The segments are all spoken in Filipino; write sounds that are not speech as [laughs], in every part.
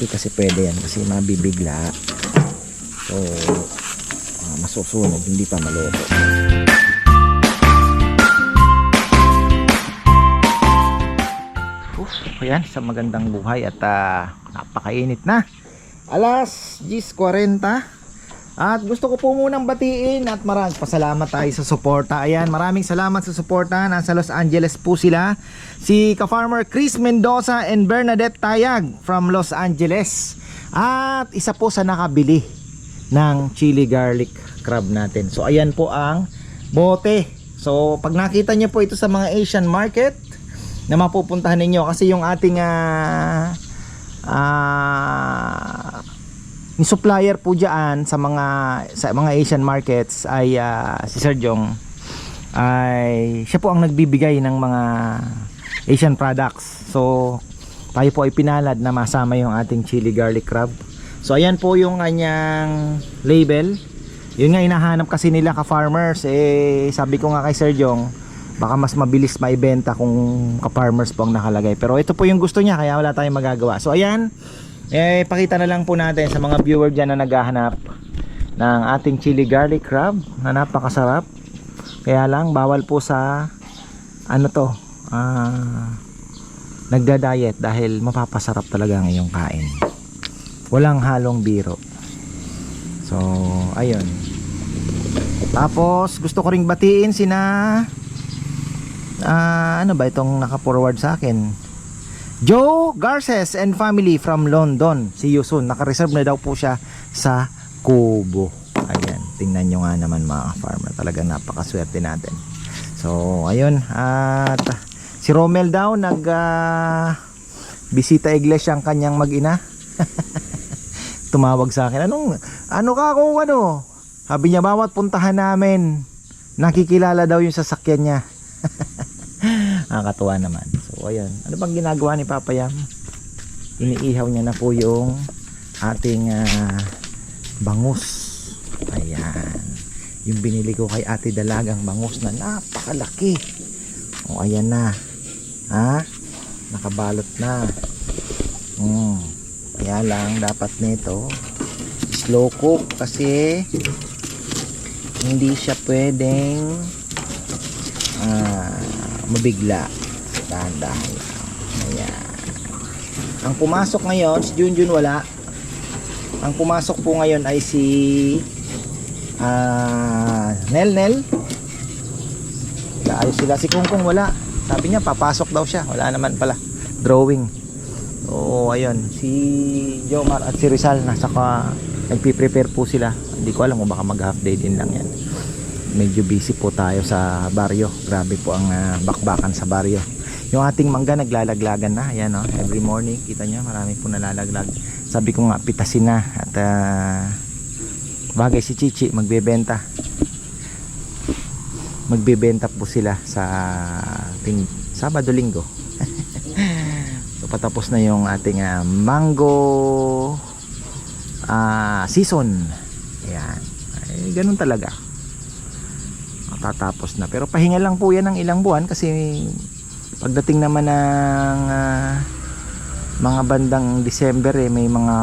Hindi kasi pwede yan kasi mabibigla. So, ah, masusunod, hindi pa maluto. Uf, ayan, sa magandang buhay at ah, napakainit na. Alas 10.40 at gusto ko po munang batiin at maraming pasalamat tayo sa suporta. Ayan, maraming salamat sa suporta. Nasa Los Angeles po sila. Si ka-farmer Chris Mendoza and Bernadette Tayag from Los Angeles. At isa po sa nakabili ng chili garlic crab natin. So ayan po ang bote. So pag nakita niyo po ito sa mga Asian market na mapupuntahan ninyo kasi yung ating ah ah ni supplier po diyan sa mga sa mga Asian markets ay ah, si Sir Jong ay siya po ang nagbibigay ng mga Asian products. So tayo po ay pinalad na masama yung ating chili garlic crab. So ayan po yung kanyang label. Yun nga hinahanap kasi nila ka farmers eh sabi ko nga kay Sir Jong baka mas mabilis maibenta kung ka farmers po ang nakalagay. Pero ito po yung gusto niya kaya wala tayong magagawa. So ayan eh pakita na lang po natin sa mga viewer dyan na naghahanap ng ating chili garlic crab na napakasarap. Kaya lang bawal po sa ano to ah nagda-diet dahil mapapasarap talaga ang iyong kain. Walang halong biro. So, ayun. Tapos, gusto ko ring batiin sina ah ano ba itong naka-forward sa akin? Joe Garces and family from London. See you soon. Naka-reserve na daw po siya sa Kubo. Ayan, tingnan nyo nga naman mga farmer. Talagang napakaswerte natin. So, ayun. At si Romel daw nag ah, bisita iglesia ang kanyang mag-ina. [laughs] Tumawag sa akin. Anong, ano ka kung ano? Sabi niya, bawat puntahan namin, nakikilala daw yung sasakyan niya. [laughs] Nakakatuwa naman. So, ayun. Ano bang ginagawa ni Papa Yam? Iniihaw niya na po yung ating ah, bangus. Ayan. Yung binili ko kay Ate Dalagang bangus na napakalaki. O, ayan na. Ha? Nakabalot na. Mm. Kaya lang, dapat nito, slow cook kasi hindi siya pwedeng ah, mabigla dahan-dahan lang. Ang pumasok ngayon si Junjun wala. Ang pumasok po ngayon ay si ah, Nel Nel. Ayos sila. Si Kungkong wala. Sabi niya papasok daw siya. Wala naman pala. Drawing. So ayun. Si Jomar at si Rizal nasa ka nagpi-prepare po sila. Hindi ko alam kung baka mag half day din lang yan. Medyo busy po tayo sa baryo. Grabe po ang ah, bakbakan sa baryo yung ating mangga naglalaglagan na. Ayan oh, every morning kita nyo marami po nalalaglag. Sabi ko nga pitasin na. At ah, bagay si Chichi magbebenta. Magbebenta po sila sa ting Sabado Linggo. [laughs] So patapos na yung ating ah, mango ah, season. Ayan. Ay, ganun talaga. Matatapos na. Pero pahinga lang po yan ng ilang buwan kasi pagdating naman ng ah, mga bandang December eh, may mga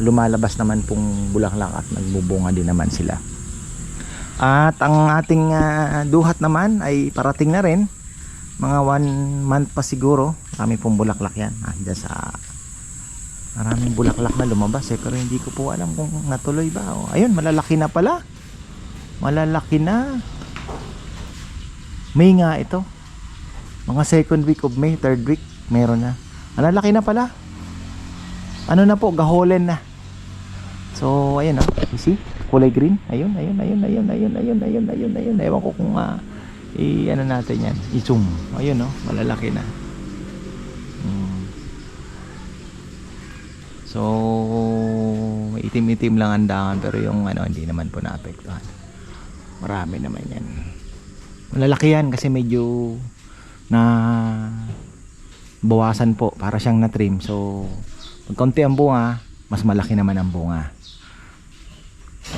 lumalabas naman pong bulaklak at nagbubunga din naman sila. At ang ating ah, duhat naman ay parating na rin. Mga one month pa siguro. Kami pong bulaklak yan. Ah, dyan sa maraming bulaklak na lumabas eh pero hindi ko po alam kung natuloy ba. O, ayun malalaki na pala. Malalaki na. May nga ito mga second week of May third week meron na. Malalaki na pala. Ano na po gaholen na. So ayun o you see? Kulay green. Ayun ayun ayun ayun ayun ayun ayun ayun ayun. Ewan ko kung ah, i ano natin yan. I-zoom. Ayun o malalaki na. Hmm. so itim-itim lang ang daan pero yung ano hindi naman po naapektuhan. Marami naman yan. Malalaki yan kasi medyo na bawasan po para siyang na trim so pag konti ang bunga mas malaki naman ang bunga.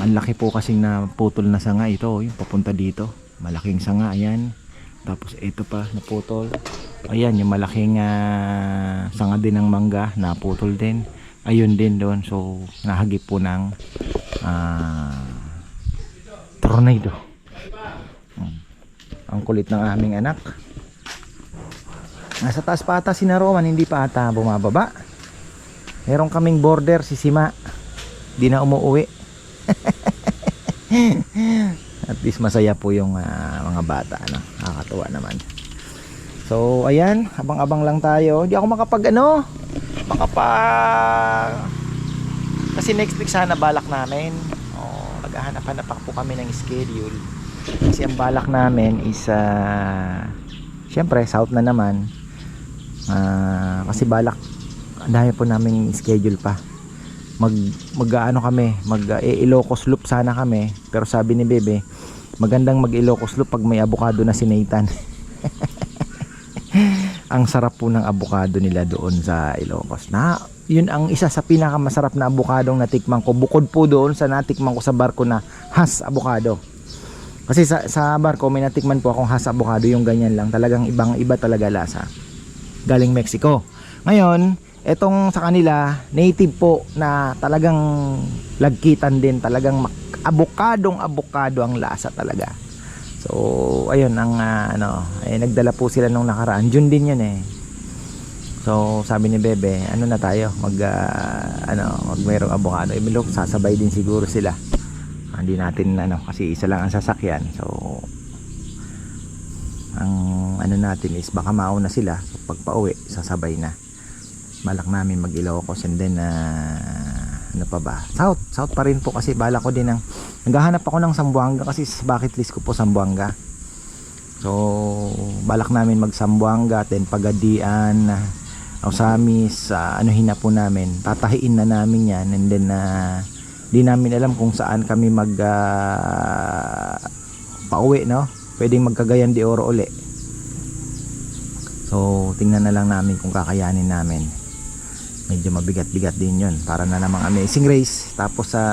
Ang laki po kasing na putol na sanga ito yung papunta dito. Malaking sanga ayan. Tapos ito pa naputol. Ayan yung malaking ah, sanga din ng mangga naputol din. Ayun din doon. So nahagip po ng ah, tornado. Hmm. ang kulit ng aming anak nasa taas pa ata si Naroman hindi pa ata bumababa. Meron kaming border si Sima. Di na umuwi. [laughs] At least masaya po yung ah, mga bata ano? nakakatuwa naman. So ayan abang-abang lang tayo. Di ako makapag ano? Makapag kasi next week sana balak namin. Oh, naghahanap-hanap pa po kami ng schedule. Kasi ang balak namin is uh, syempre south na naman Ah, kasi balak ang po namin schedule pa. Mag mag ano kami mag uh, Ilocos Loop sana kami. Pero sabi ni Bebe magandang mag Ilocos Loop pag may avocado na si Nathan. [laughs] Ang sarap po ng avocado nila doon sa Ilocos. Na yun ang isa sa pinakamasarap na avocadong natikman ko. Bukod po doon sa natikman ko sa barko na has avocado kasi sa, sa barko may natikman po akong has avocado yung ganyan lang. Talagang ibang iba talaga lasa galing Mexico. Ngayon etong sa kanila native po na talagang lagkitan din talagang abokadong abokado ang lasa talaga. So ayun ang ah, ano eh, nagdala po sila nung nakaraan. June din yun eh. So sabi ni Bebe ano na tayo? Mag ah, ano mag mayroong abokado. Eh look, sasabay din siguro sila. Hindi natin ano kasi isa lang ang sasakyan. So ang ano natin is baka mauna sila so pag pauwi sasabay na. Balak namin mag Ilocos and then ah, ano pa ba? South south pa rin po kasi balak ko din ng naghahanap ako ng Sambuanga kasi sa bucket list ko po Sambuanga. So balak namin mag Sambuanga then Pagadian Osamis uh, anuhin na po namin. Tatahiin na namin yan and then ah, di namin alam kung saan kami mag ah, pauwi no? Pwedeng magkagayan de oro uli so tingnan na lang namin kung kakayanin namin. Medyo mabigat-bigat din yun. Para na namang amazing race. Tapos sa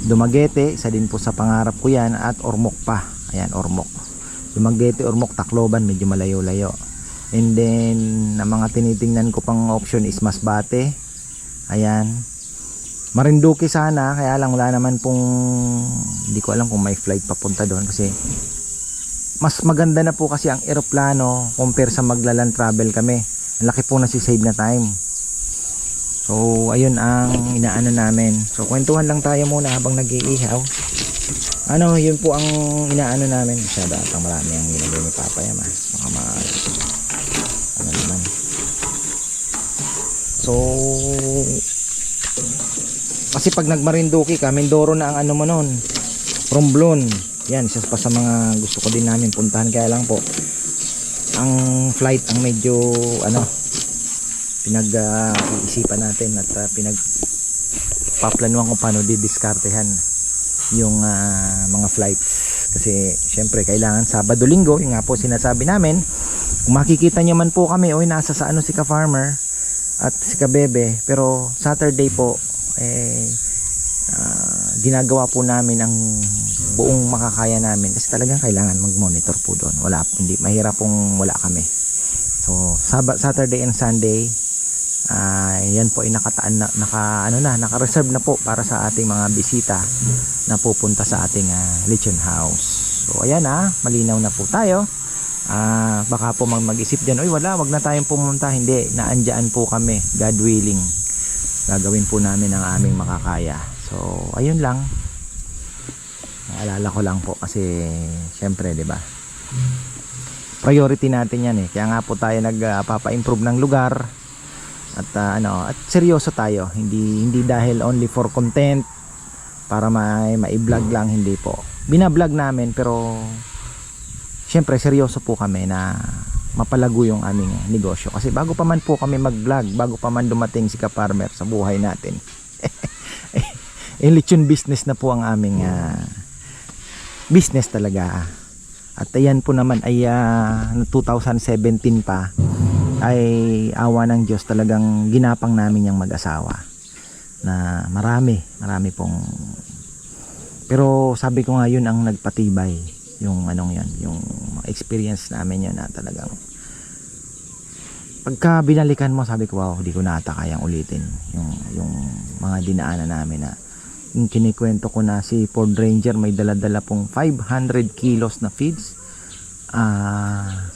Dumaguete isa din po sa pangarap ko yan at Ormoc pa. Ayan Ormoc. Dumaguete, Ormoc, Tacloban medyo malayo-layo. And then na mga tinitingnan ko pang option is Masbate. Ayan. Marinduque sana kaya lang wala naman pong hindi ko alam kung may flight papunta doon kasi mas maganda na po kasi ang eroplano compare sa maglaland travel kami. Ang laki po na si save na time. So ayun ang inaano namin. So kwentuhan lang tayo muna habang nag-iihaw. Ano yun po ang inaano namin. Masyado atang marami ang ginagawa ni Papa Yama baka ma ano naman. So kasi pag nagmarinduki ka Mindoro na ang ano mo nun. Romblon yan isa pa sa mga gusto ko din namin puntahan. Kaya lang po ang flight ang medyo ano pinag uh, iisipan natin at uh, pinag paplanuhan kung paano didiskartehan yung ah, mga flights. Kasi syempre kailangan Sabado Linggo. Yung nga po sinasabi namin. Kung makikita nyo man po kami oy nasa sa ano si ka farmer at si ka bebe pero Saturday po eh ah, ginagawa po namin ang buong makakaya namin kasi talagang kailangan mag-monitor po doon. Wala hindi mahirap kung wala kami. So Sab- Saturday and Sunday ah yan po ay nakataan na naka ano na naka-reserve na po para sa ating mga bisita na pupunta sa ating ah, lechon house. So ayan ah, malinaw na po tayo. Ah, baka po mag mag-isip diyan, "Oy, wala, wag na tayong pumunta." Hindi, naandyan po kami, God willing. Gagawin po namin ang aming makakaya. So, ayun lang. Naalala ko lang po kasi syempre, 'di ba? Priority natin 'yan eh. Kaya nga po tayo nagpapa-improve ng lugar at ah, ano, at seryoso tayo. Hindi hindi dahil only for content para may mai-vlog lang hindi po. Bina-vlog namin pero syempre seryoso po kami na mapalago yung aming negosyo kasi bago pa man po kami mag-vlog, bago pa man dumating si ka-farmer sa buhay natin. [laughs] eh, lechon business na po ang aming ah, business talaga. At ayan po naman ay ah, 2017 pa ay awa ng Diyos talagang ginapang namin yung mag-asawa na marami, marami pong pero sabi ko nga yun ang nagpatibay yung anong yan, yung experience namin yun na talagang pagka binalikan mo sabi ko wow di ko na ata kayang ulitin yung yung mga dinaanan namin na yung kinikwento ko na si Ford Ranger may dala-dala pong 500 kilos na feeds. Ah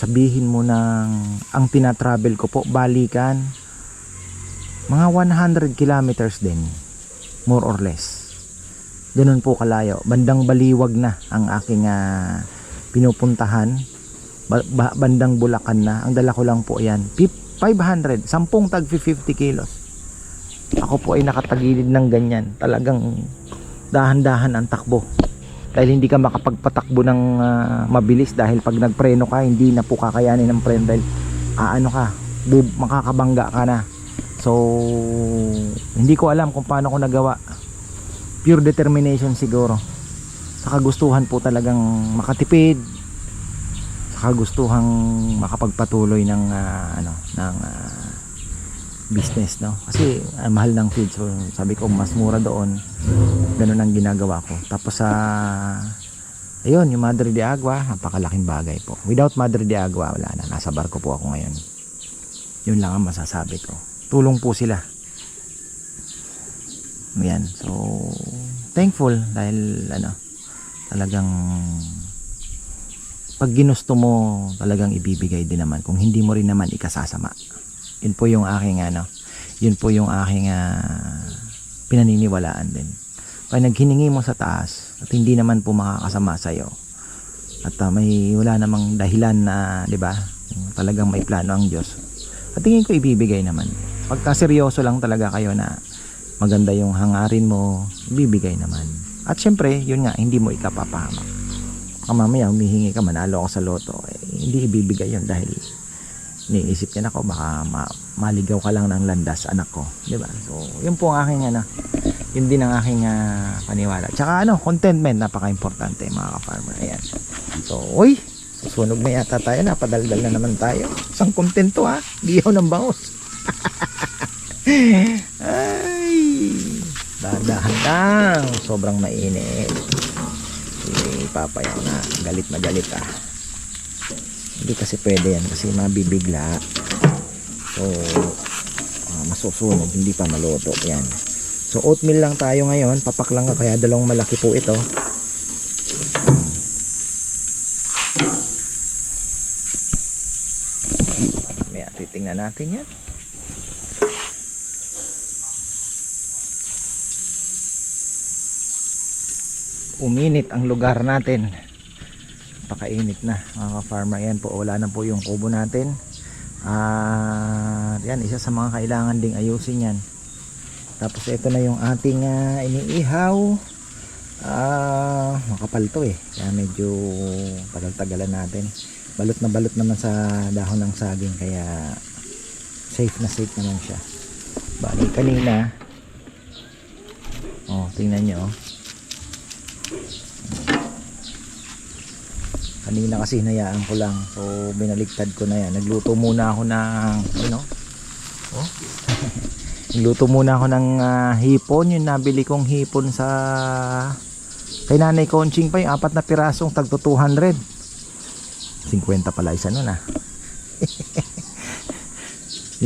sabihin mo ng ang tinatravel ko po balikan mga 100 kilometers din more or less. Ganun po kalayo. Bandang baliwag na ang aking ah, pinupuntahan. Ba- ba- bandang Bulacan na. Ang dala ko lang po yan Pip- 500 sampung tag 50 kilos ako po ay nakatagilid ng ganyan. Talagang dahan-dahan ang takbo. Dahil hindi ka makapagpatakbo ng ah, mabilis dahil pag nagpreno ka hindi na po kakayanin ng preno dahil aano ka bub- makakabangga ka na. So hindi ko alam kung paano ko nagawa. Pure determination siguro. Sa kagustuhan po talagang makatipid. Sa kagustuhang makapagpatuloy ng ah, ano ng ah, business no? Kasi ah, mahal ng feed so sabi ko mas mura doon. Ganun ang ginagawa ko. Tapos sa ayun yung Madre de Agua napakalaking bagay po. Without Madre de Agua wala na. Nasa barko po ako ngayon. Yun lang ang masasabi ko. Tulong po sila. Yan so thankful dahil ano talagang pag ginusto mo talagang ibibigay din naman. Kung hindi mo rin naman ikasasama yun po yung aking ano yun po yung aking ah, pinaniniwalaan din. Pag naghiningi mo sa taas at hindi naman po makakasama sa iyo at ah, may wala namang dahilan na 'di ba talagang may plano ang Diyos at tingin ko ibibigay naman. Pagka seryoso lang talaga kayo na maganda yung hangarin mo ibibigay naman. At syempre yun nga hindi mo ikapapahamak kung mamaya humihingi ka manalo ako sa loto eh, hindi ibibigay yun dahil niisip niya ako baka ma- maligaw ka lang ng landas anak ko. Di ba? So yun po ang aking ano yun din ang aking ah, paniwala. Tsaka ano contentment napaka-importante mga ka-farmer. Ayan. So uy susunog na yata tayo napadaldal na naman tayo. Isang kontento ha giyaw ng bangos [laughs] ay dahan lang. Sobrang mainit. Si papayaw na galit na galit ah hindi kasi pwede yan kasi mabibigla. So ah, masusunog hindi pa maluto yan. So oatmeal lang tayo ngayon. Papak lang ka kaya dalawang malaki po ito. Maya, titingnan natin yan. Uminit ang lugar natin pakainit na mga farmer yan po wala na po yung kubo natin. At yan isa sa mga kailangan ding ayusin yan. Tapos ito na yung ating ah, iniihaw. Ah makapal to eh. Kaya medyo tagal-tagalan natin. Balot na balot naman sa dahon ng saging kaya safe na safe naman siya. Bali kanina oh tingnan nyo oh kanina kasi hinayaan ko lang. So binaligtad ko na yan. Nagluto muna ako ng ano? Oh. [laughs] Nagluto muna ako ng ah, hipon. Yung nabili kong hipon sa kay nanay Conching pa yung apat na pirasong tagto 200 50 pala isa nun ah. [laughs]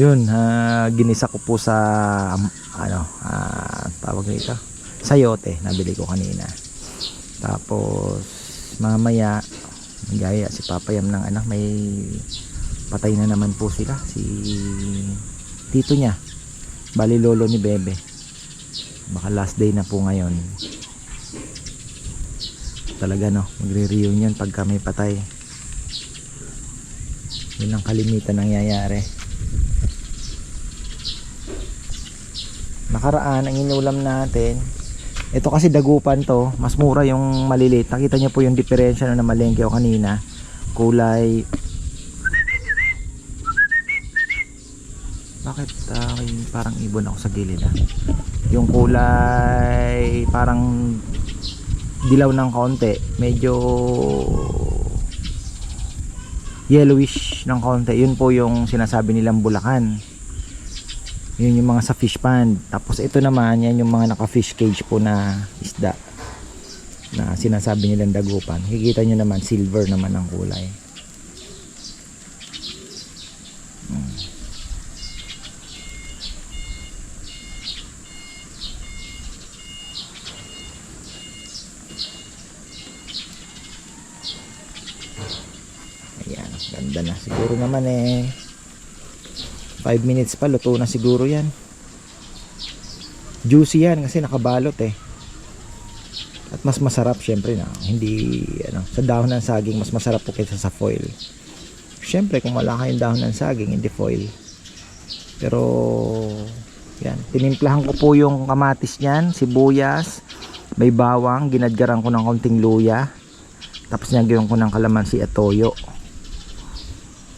Yun ah, ginisa ko po sa um, ano ah, tawag nito? Sayote nabili ko kanina. Tapos mamaya gaya si papayam ng anak. May patay na naman po sila. Si tito niya. Bali lolo ni bebe. Baka last day na po ngayon. Talaga no? Magre-reunion pagka may patay. Yun ang kalimitan nangyayari. Nakaraan ang inulam natin ito kasi dagupan to. Mas mura yung maliliit nakita niyo po yung diferensya na namalengke ko kanina. Kulay. Bakit may parang ibon ako sa gilid ah? yung kulay parang dilaw ng konti medyo yellowish ng konti yun po yung sinasabi nilang bulakan yun yung mga sa fish pond. Tapos ito naman yan yung mga naka fish cage po na isda na sinasabi nilang dagupan. Kikita nyo naman silver naman ang kulay. Hmm. Ayan, ganda na siguro naman eh. 5 minutes pa luto na siguro yan. Juicy yan kasi nakabalot eh. At mas masarap syempre na hindi ano sa dahon ng saging mas masarap po kaysa sa foil. Syempre kung wala kayong dahon ng saging hindi foil. Pero yan, tinimplahan ko po yung kamatis niyan, sibuyas, may bawang, ginadgaran ko ng konting luya. Tapos nilagyan ko ng kalamansi at toyo.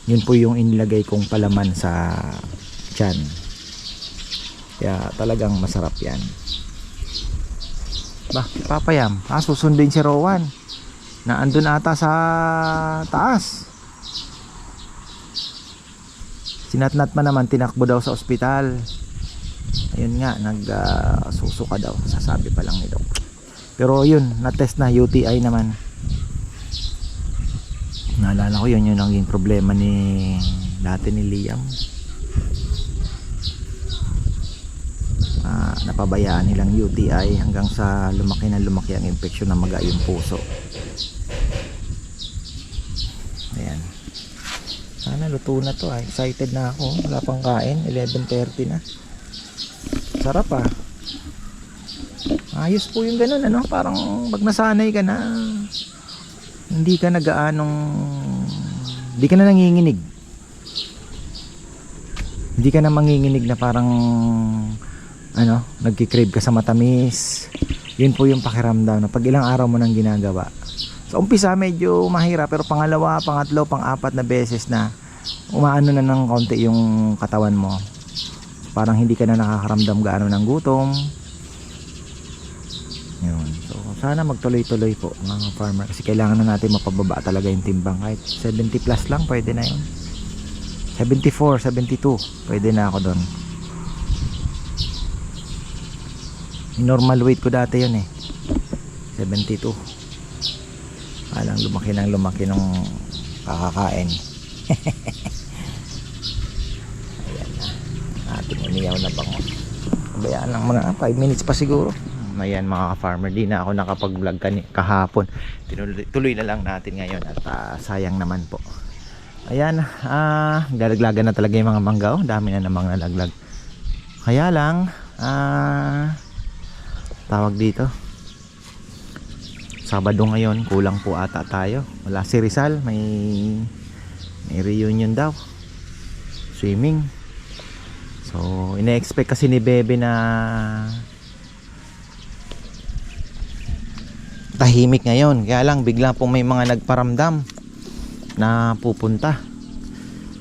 Yun po yung inilagay kong palaman sa tiyan. Kaya talagang masarap yan. Ba, papayam. Ah, susundin si Rowan. Na andun ata sa taas. Sinatnat pa naman, tinakbo daw sa ospital. Ayun nga, nag-susuka daw. Sasabi pa lang ni Doc. Pero yun, na-test na UTI naman. Naalala ko yun yung naging problema ni dati ni Liam. Ah, napabayaan nilang UTI hanggang sa lumaki na lumaki ang infeksyon na maga yung puso. Ayan. Sana luto na to. ah. Excited na ako. Wala pang kain. 11.30 na. Sarap ah. Ayos po yung ganun ano. Parang pag nasanay ka na hindi ka nagaanong hindi ka na nanginginig. Hindi ka na manginginig na parang ano, nagki-crave ka sa matamis. Yun po yung pakiramdam na pag ilang araw mo nang ginagawa. Sa umpisa medyo mahirap pero pangalawa, pangatlo, pang-apat na beses na umaano na ng konti yung katawan mo. Parang hindi ka na nakakaramdam gaano ng gutom. Sana magtuloy-tuloy po mga farmer. Kasi kailangan na natin mapababa talaga yung timbang. Kahit 70 plus lang pwede na yun. 74, 72 pwede na ako doon. Normal weight ko dati yun eh. 72 alang lumaki ng lumaki nung kakakain. [laughs] Ayan na. Ating umiyaw na bango. Kabayaan lang mga 5 minutes pa siguro ayan mga farmer di na ako nakapag vlog kahapon. Tuloy na lang natin ngayon at ah, sayang naman po. Ayan ah galaglagan na talaga yung mga mangga oh. dami na namang nalaglag. Kaya lang ah tawag dito. Sabado ngayon kulang po ata tayo. Wala si Rizal may may reunion daw. Swimming. So ina-expect kasi ni Bebe na tahimik ngayon. Kaya lang bigla po may mga nagparamdam na pupunta.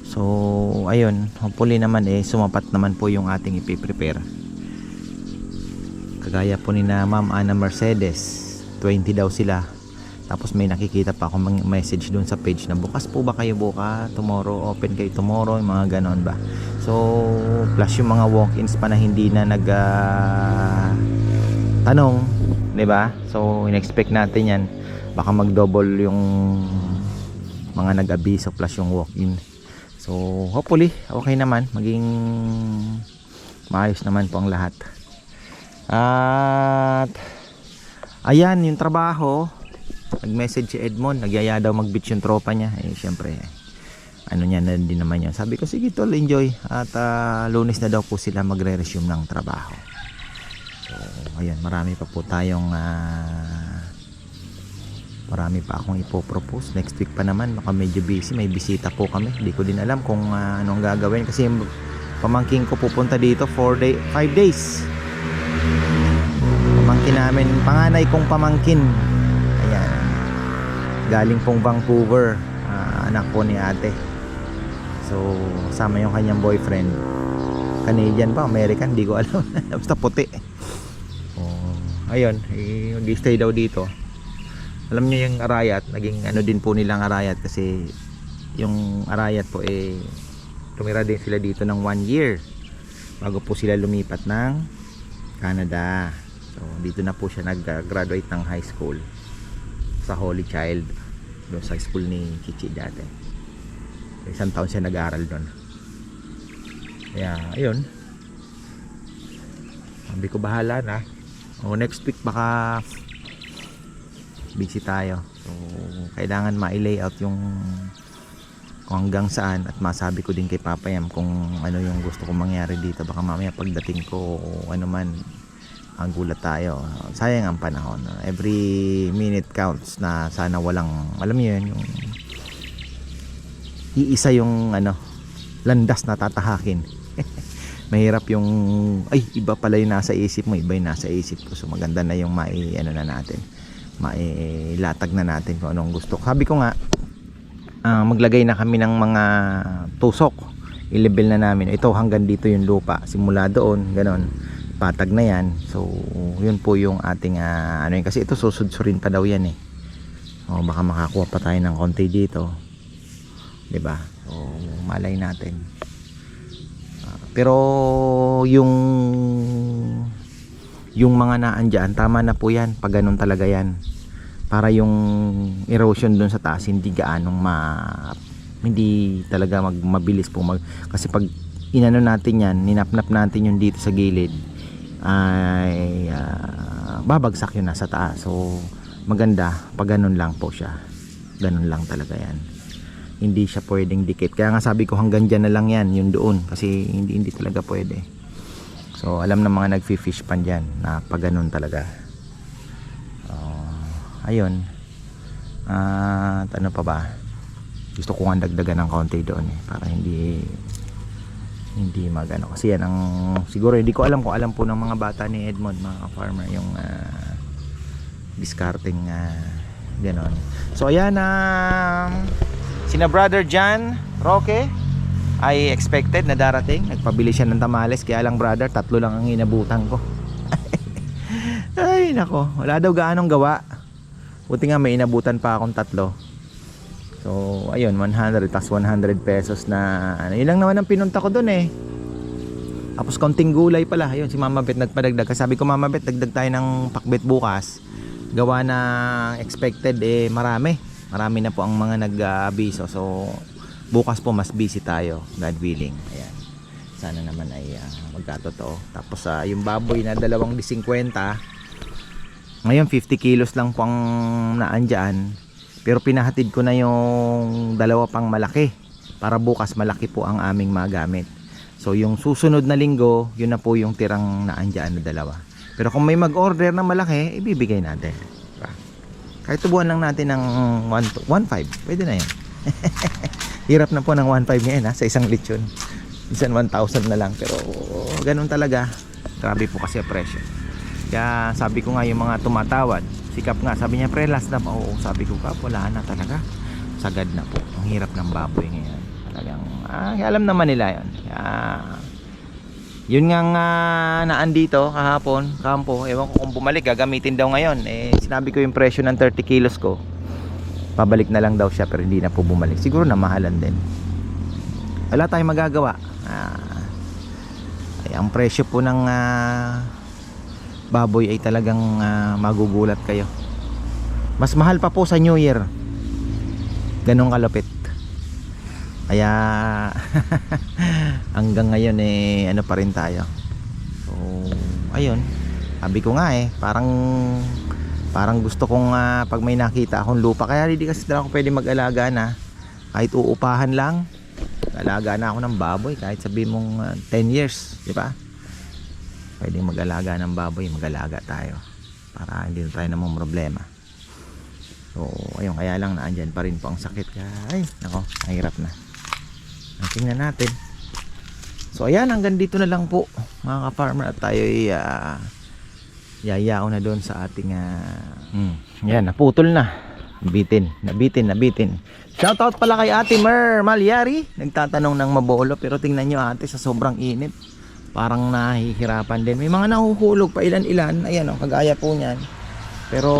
So ayun hopefully naman eh sumapat naman po yung ating ipiprepare. Kagaya po ni na Ma'am Ana Mercedes 20 daw sila. Tapos may nakikita pa ako mga message doon sa page na bukas po ba kayo buka tomorrow open kayo tomorrow? Yung mga ganon ba. So plus yung mga walk-ins pa na hindi na nag ah, tanong 'di ba? So in-expect natin yan. Baka mag-double yung mga nag-abiso plus yung walk-in. So hopefully okay naman. Maging maayos naman po ang lahat. At ayan yung trabaho. Nag-message si Edmond. Nagyaya daw mag-beach yung tropa niya. Eh syempre ano niya na din naman yun. Sabi ko sige tol enjoy. At ah, lunes na daw po sila magre-resume ng trabaho so ayan marami pa po tayong ah, marami pa akong ipopropose. Next week pa naman baka medyo busy may bisita po kami. Hindi ko din alam kung ah, anong gagawin kasi pamangking ko pupunta dito 4 day 5 days. Pamangkin namin panganay kong pamangkin. Ayan. Galing pong Vancouver ah, anak po ni ate. So sama yung kanyang boyfriend Canadian ba American? Hindi ko alam. [laughs] Basta puti. Oh, ayun eh, mag-stay daw dito. Alam niyo yung Arayat naging ano din po nilang Arayat kasi yung Arayat po eh tumira din sila dito ng one year bago po sila lumipat ng Canada. So dito na po siya nag-graduate ng high school sa Holy Child doon sa school ni Chichi dati. Isang taon siya nag-aaral doon kaya ayun. Sabi ko bahala na. O next week baka busy tayo. So kailangan ma-layout yung kung hanggang saan at masabi ko din kay Papa Yam kung ano yung gusto kong mangyari dito. Baka mamaya pagdating ko ano man ang gulat tayo. Sayang ang panahon. Every minute counts na sana walang alam niyo yun yung iisa yung ano landas na tatahakin mahirap yung ay iba pala yung nasa isip mo iba yung nasa isip ko. So maganda na yung mai ano na natin mailatag na natin kung anong gusto. Sabi ko nga ah, maglagay na kami ng mga tusok. I-level na namin. Ito hanggang dito yung lupa. Simula doon ganon. Patag na yan. So yun po yung ating ah, ano yun. Kasi ito susudsurin pa daw yan eh. O baka makakuha pa tayo ng konti dito. 'di ba so malay natin pero yung yung mga naandyan tama na po yan pag ganun talaga yan. Para yung erosion dun sa taas hindi gaanong ma hindi talaga mag, mabilis po mag, kasi pag inano natin yan ninapnap natin yung dito sa gilid ay ah, babagsak yun nasa taas. So maganda pag ganun lang po siya. Ganun lang talaga yan hindi siya pwedeng dikit. Kaya nga sabi ko hanggang dyan na lang yan yung doon. Kasi hindi hindi talaga pwede. So alam ng mga nagfi-fish pan dyan na pag ganun talaga. Oh, ayun. At ano pa ba? Gusto ko nga dagdagan ng konti doon eh, para hindi hindi magano. Kasi yan ang siguro hindi ko alam kung alam po ng mga bata ni Edmond mga farmer yung ah, discarding uh, ganon. So ayan na sina brother John Roque ay expected na darating. Nagpabili siya ng tamales kaya lang brother tatlo lang ang inabutan ko. [laughs] Ay nako. Wala daw gaanong gawa. Buti nga may inabutan pa akong tatlo. So ayun 100 tas 100 pesos na ano yun lang naman ang pinunta ko doon eh. Tapos konting gulay pala. Ayun si Mama Bet nagpadagdag. Sabi ko Mama Bet dagdag tayo ng pakbet bukas. Gawa na expected eh marami marami na po ang mga nag-abiso so bukas po mas busy tayo God willing. Ayan. Sana naman ay ah, magkatotoo. Tapos ah, yung baboy na dalawang di 50 ngayon 50 kilos lang po ang naandyan pero pinahatid ko na yung dalawa pang malaki para bukas malaki po ang aming magamit. So yung susunod na linggo yun na po yung tirang naandyan na dalawa. Pero kung may mag-order na malaki ibibigay natin? Kahit tubuan lang natin ng 1.5 pwede na yan. [laughs] Hirap na po ng 1.5 ngayon ha, sa isang lechon. Minsan 1,000 na lang pero ganun talaga. Grabe po kasi presyo. Kaya sabi ko nga yung mga tumatawad sikap nga. Sabi niya pre last na pa oo sabi ko kap wala na talaga. Sagad na po. Ang hirap ng baboy ngayon. Talagang ah, alam naman nila yun. Kaya yun nga nga naan dito kahapon kampo ewan ko kung bumalik gagamitin daw ngayon. Eh sinabi ko yung presyo ng 30 kilos ko. Pabalik na lang daw siya pero hindi na po bumalik. Siguro na mahalan din. Wala tayong magagawa. Ah, ay, ang presyo po ng ah, baboy ay talagang ah, magugulat kayo. Mas mahal pa po sa New Year. Ganong kalupit kaya [laughs] hanggang ngayon eh ano pa rin tayo. So ayun. Sabi ko nga eh parang parang gusto kong ah, pag may nakita akong lupa. Kaya hindi kasi talaga ako pwede mag-alaga na. Kahit uupahan lang alaga na ako ng baboy. Kahit sabi mong ah, 10 years di ba? Pwede mag-alaga ng baboy mag-alaga tayo. Para hindi na tayo namang problema. So ayun kaya lang naandyan pa rin po ang sakit. Kaya ay nako mahirap na tingnan natin. So ayan hanggang dito na lang po mga ka-farmer. At tayo ay ah, yayao na doon sa ating uh, mm, yan naputol na. Nabitin nabitin nabitin. Shoutout pala kay ate Mer Malyari nagtatanong ng mabolo pero tingnan nyo ate sa sobrang init. Parang nahihirapan din. May mga nahuhulog pa ilan ilan ayan o kagaya po niyan. Pero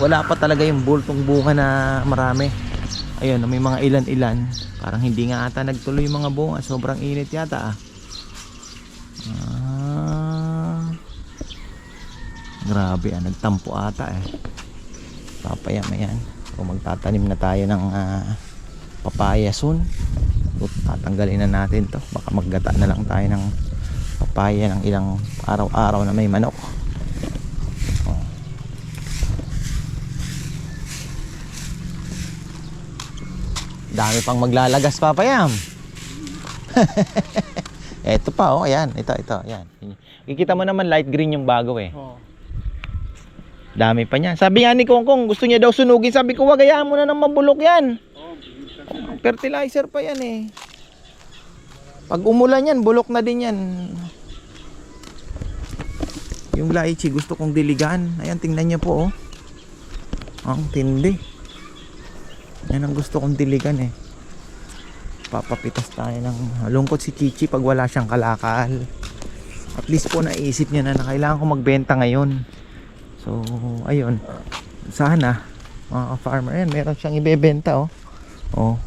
wala pa talaga yung bultong bunga na marami ayun may mga ilan ilan parang hindi nga ata nagtuloy mga bunga sobrang init yata ah Ah. Grabe ah, nagtampo ata eh. Papaya na yan. O magtatanim na tayo ng ah, papaya soon. So, tatanggalin na natin to. Baka maggata na lang tayo ng papaya ng ilang araw-araw na may manok. Marami pang maglalagas papayam. Ito [laughs] pa oh, ayan, ito, ito, ayan. Kikita mo naman light green yung bago eh. Oo. Dami pa niya. Sabi nga ni Kongkong, gusto niya daw sunugin. Sabi ko, wag hayaan mo na nang mabulok yan. Fertilizer pa yan eh. Pag umulan yan, bulok na din yan. Yung lychee, gusto kong diligan. Ayan, tingnan niyo po oh. Ang tindi. Yan ang gusto kong diligan eh. Papapitas tayo ng lungkot si Chichi pag wala siyang kalakal. At least po naisip niya na, na kailangan ko magbenta ngayon. So, ayun. Sana, mga farmer yan, meron siyang ibebenta, oh. Oh.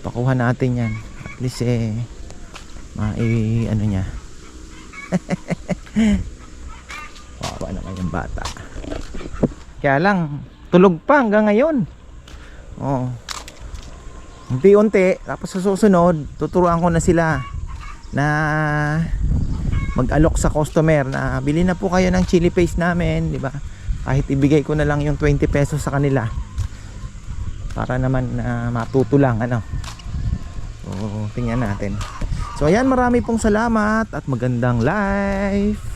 Pakuha natin yan. At least, eh, mai, ano niya. [laughs] Wawa naman yung bata. Kaya lang, tulog pa hanggang ngayon. Oh. Unti-unti, tapos sa susunod, tuturuan ko na sila na mag-alok sa customer na bili na po kayo ng chili paste namin, di ba? Kahit ibigay ko na lang yung 20 pesos sa kanila para naman na matuto lang ano. So, tingnan natin. So ayan, marami pong salamat at magandang life.